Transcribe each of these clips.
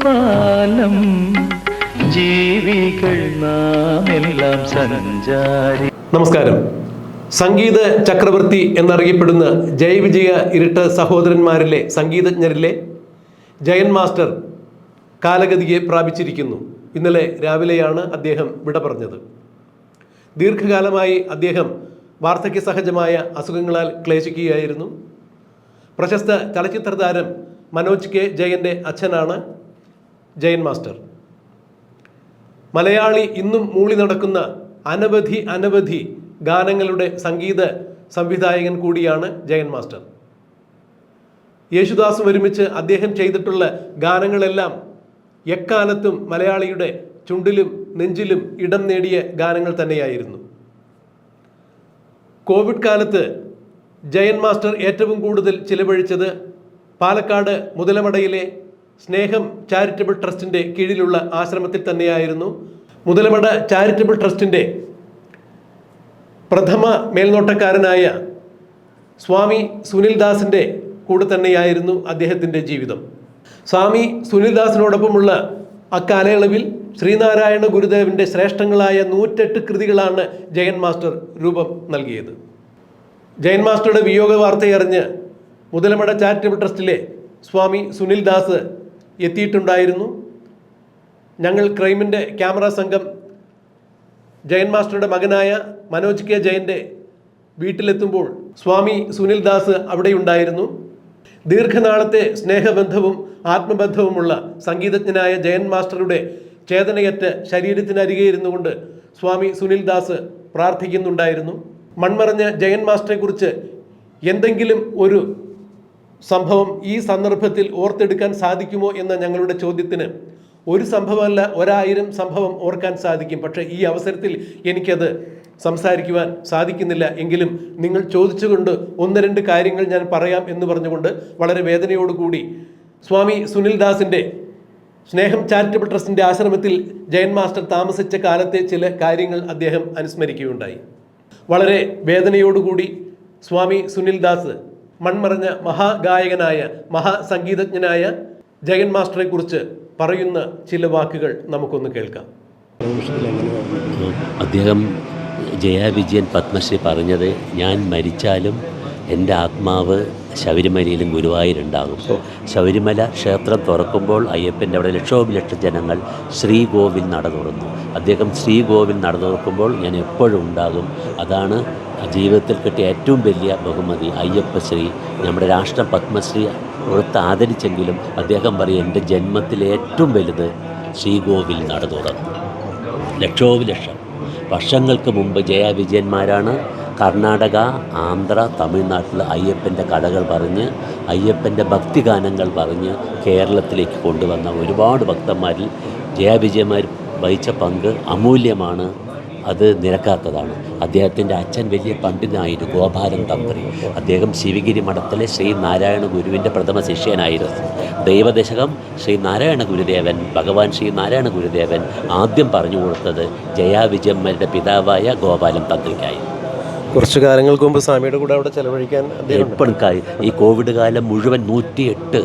തൂക്കുപാലം ജീവികൾ നാം എല്ലാം സഞ്ചാരി. നമസ്കാരം. സംഗീത ചക്രവർത്തി എന്നറിയപ്പെടുന്ന ജയവിജയ ഇരട്ട സഹോദരന്മാരിലെ സംഗീതജ്ഞരിലെ ജയൻ മാസ്റ്റർ കാലഗതിയെ പ്രാപിച്ചിരിക്കുന്നു. ഇന്നലെ രാവിലെയാണ് അദ്ദേഹം വിട പറഞ്ഞത്. ദീർഘകാലമായി അദ്ദേഹം വാർദ്ധക്യ സഹജമായ അസുഖങ്ങളാൽ ക്ലേശിക്കുകയായിരുന്നു. പ്രശസ്ത ചലച്ചിത്ര താരം മനോജ് കെ ജയന്റെ അച്ഛനാണ് ജയൻ മാസ്റ്റർ. മലയാളി ഇന്നും മൂളി നടക്കുന്ന അനവധി അനവധി ഗാനങ്ങളുടെ സംഗീത സംവിധായകൻ കൂടിയാണ് ജയൻ മാസ്റ്റർ. യേശുദാസും ഒരുമിച്ച് അദ്ദേഹം ചെയ്തിട്ടുള്ള ഗാനങ്ങളെല്ലാം എക്കാലത്തും മലയാളിയുടെ ചുണ്ടിലും നെഞ്ചിലും ഇടം നേടിയ ഗാനങ്ങൾ തന്നെയായിരുന്നു. കോവിഡ് കാലത്ത് ജയൻ മാസ്റ്റർ ഏറ്റവും കൂടുതൽ ചിലവഴിച്ചത് പാലക്കാട് മുതലമടയിലെ സ്നേഹം ചാരിറ്റബിൾ ട്രസ്റ്റിന്റെ കീഴിലുള്ള ആശ്രമത്തിൽ തന്നെയായിരുന്നു. മുതലമട ചാരിറ്റബിൾ ട്രസ്റ്റിന്റെ പ്രഥമ മേൽനോട്ടക്കാരനായ സ്വാമി സുനിൽദാസിന്റെ കൂടെ തന്നെയായിരുന്നു അദ്ദേഹത്തിന്റെ ജീവിതം. സ്വാമി സുനിൽദാസിനോടൊപ്പമുള്ള അക്കാലയളവിൽ ശ്രീനാരായണ ഗുരുദേവന്റെ ശ്രേഷ്ഠങ്ങളായ നൂറ്റെട്ട് കൃതികളാണ് ജയൻ മാസ്റ്റർ രൂപം നൽകിയത്. ജയൻ മാസ്റ്ററുടെ വിയോഗ വാർത്തയറിഞ്ഞ് മുതലമട ചാരിറ്റബിൾ ട്രസ്റ്റിലെ സ്വാമി സുനിൽ ദാസ് എത്തിയിട്ടുണ്ടായിരുന്നു. ഞങ്ങൾ ക്രൈമിന്റെ ക്യാമറ സംഘം ജയൻ മാസ്റ്ററുടെ മകനായ മനോജ് കെ ജയന്റെ വീട്ടിലെത്തുമ്പോൾ സ്വാമി സുനിൽ ദാസ് അവിടെയുണ്ടായിരുന്നു. ദീർഘനാളത്തെ സ്നേഹബന്ധവും ആത്മബന്ധവുമുള്ള സംഗീതജ്ഞനായ ജയൻ മാസ്റ്ററുടെ ചേതനയറ്റ ശരീരത്തിനരികെ ഇരുന്നുകൊണ്ട് സ്വാമി സുനിൽ ദാസ് പ്രാർത്ഥിക്കുന്നുണ്ടായിരുന്നു. മൺമറഞ്ഞ ജയൻ മാസ്റ്ററെക്കുറിച്ച് എന്തെങ്കിലും ഒരു സംഭവം ഈ സന്ദർഭത്തിൽ ഓർത്തെടുക്കാൻ സാധിക്കുമോ എന്ന ഞങ്ങളുടെ ചോദ്യത്തിന് ഒരു സംഭവമല്ല ഒരായിരം സംഭവം ഓർക്കാൻ സാധിക്കും. പക്ഷേ ഈ അവസരത്തിൽ എനിക്കത് സംസാരിക്കുവാൻ സാധിക്കുന്നില്ല. എങ്കിലും നിങ്ങൾ ചോദിച്ചുകൊണ്ട് ഒന്ന് രണ്ട് കാര്യങ്ങൾ ഞാൻ പറയാം എന്ന് പറഞ്ഞുകൊണ്ട് വളരെ വേദനയോടുകൂടി സ്വാമി സുനിൽ ദാസിന്റെ സ്നേഹം ചാരിറ്റബിൾ ട്രസ്റ്റിന്റെ ആശ്രമത്തിൽ ജയൻ മാസ്റ്റർ താമസിച്ച കാലത്തെ ചില കാര്യങ്ങൾ അദ്ദേഹം അനുസ്മരിക്കുകയുണ്ടായി. വളരെ വേദനയോടുകൂടി സ്വാമി സുനിൽ ദാസ് മൺമറഞ്ഞ മഹാഗായകനായ മഹാസംഗീതജ്ഞനായ ജയൻ മാസ്റ്ററെ കുറിച്ച് പറയുന്ന ചില വാക്കുകൾ നമുക്കൊന്ന് കേൾക്കാം. അദ്ദേഹം ജയ വിജയൻ പത്മശ്രീ പറഞ്ഞത് ഞാൻ മരിച്ചാലും എന്റെ ആത്മാവ് ശബരിമലയിലും ഗുരുവായൂരുണ്ടാകും. ശബരിമല ക്ഷേത്രം തുറക്കുമ്പോൾ അയ്യപ്പന്റെ അവിടെ ലക്ഷോപലക്ഷം ജനങ്ങൾ ശ്രീകോവിൽ നട തുറന്നു. അദ്ദേഹം ശ്രീകോവിൽ നട തുറക്കുമ്പോൾ ഞാൻ എപ്പോഴും ഉണ്ടാകും. അതാണ് ജീവിതത്തിൽ കിട്ടിയ ഏറ്റവും വലിയ ബഹുമതി അയ്യപ്പശ്രീ നമ്മുടെ രാഷ്ട്രം പത്മശ്രീ കൊടുത്ത് ആദരിച്ചെങ്കിലും അദ്ദേഹം പറയും എന്റെ ജന്മത്തിലെ ഏറ്റവും വലുത് ശ്രീകോവിൽ നട തുറന്നു. ലക്ഷോപലക്ഷം. വർഷങ്ങൾക്ക് മുമ്പ് ജയ വിജയന്മാരാണ് കർണാടക ആന്ധ്ര തമിഴ്നാട്ടിൽ അയ്യപ്പന്റെ കഥകൾ പറഞ്ഞ് അയ്യപ്പന്റെ ഭക്തിഗാനങ്ങൾ പറഞ്ഞ് കേരളത്തിലേക്ക് കൊണ്ടുവന്ന ഒരുപാട് ഭക്തന്മാരിൽ ജയവിജയമാർ വഹിച്ച പങ്ക് അമൂല്യമാണ്. അത് നിരക്കാത്തതാണ്. അദ്ദേഹത്തിന്റെ അച്ഛൻ വലിയ പണ്ഡിതനായിരുന്നു ഗോപാലൻ തന്ത്രി. അദ്ദേഹം ശിവഗിരി മഠത്തിലെ ശ്രീ നാരായണ ഗുരുവിന്റെ പ്രഥമ ശിഷ്യനായിരുന്നു. ദൈവദശകം ശ്രീ നാരായണ ഗുരുദേവൻ ഭഗവാൻ ശ്രീ നാരായണ ഗുരുദേവൻ ആദ്യം പറഞ്ഞു കൊടുത്തത് ജയാ വിജയമ്മയുടെ പിതാവായ ഗോപാലൻ തന്ത്രിക്കായി കുറച്ച് കാലങ്ങൾക്ക് മുമ്പ് സ്വാമിയുടെ കൂടെ അവിടെ ചെലവഴിക്കാൻ എപ്പോഴും കാര്യം ഈ കോവിഡ് കാലം മുഴുവൻ നൂറ്റിയെട്ട്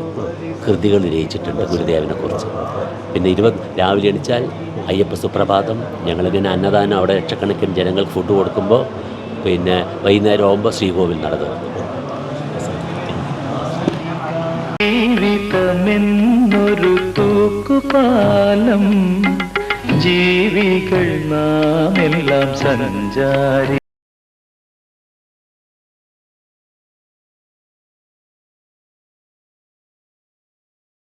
കൃതികൾ രചിച്ചിട്ടുണ്ട് ഗുരുദേവനെ കുറിച്ച്. പിന്നെ ഇരുപത് രാവിലെ എണിച്ചാൽ അയ്യപ്പ സുപ്രഭാതം ഞങ്ങളിങ്ങനെ അന്നദാനം അവിടെ ലക്ഷക്കണക്കിന് ജനങ്ങൾക്ക് ഫുഡ് കൊടുക്കുമ്പോൾ പിന്നെ വൈകുന്നേരം ആകുമ്പോൾ ശ്രീകോവിൽ നടന്നു ജീവിതമെന്നൊരു തൂക്കുപാലം ജീവികൾ നാം എല്ലാം സഞ്ചാരി.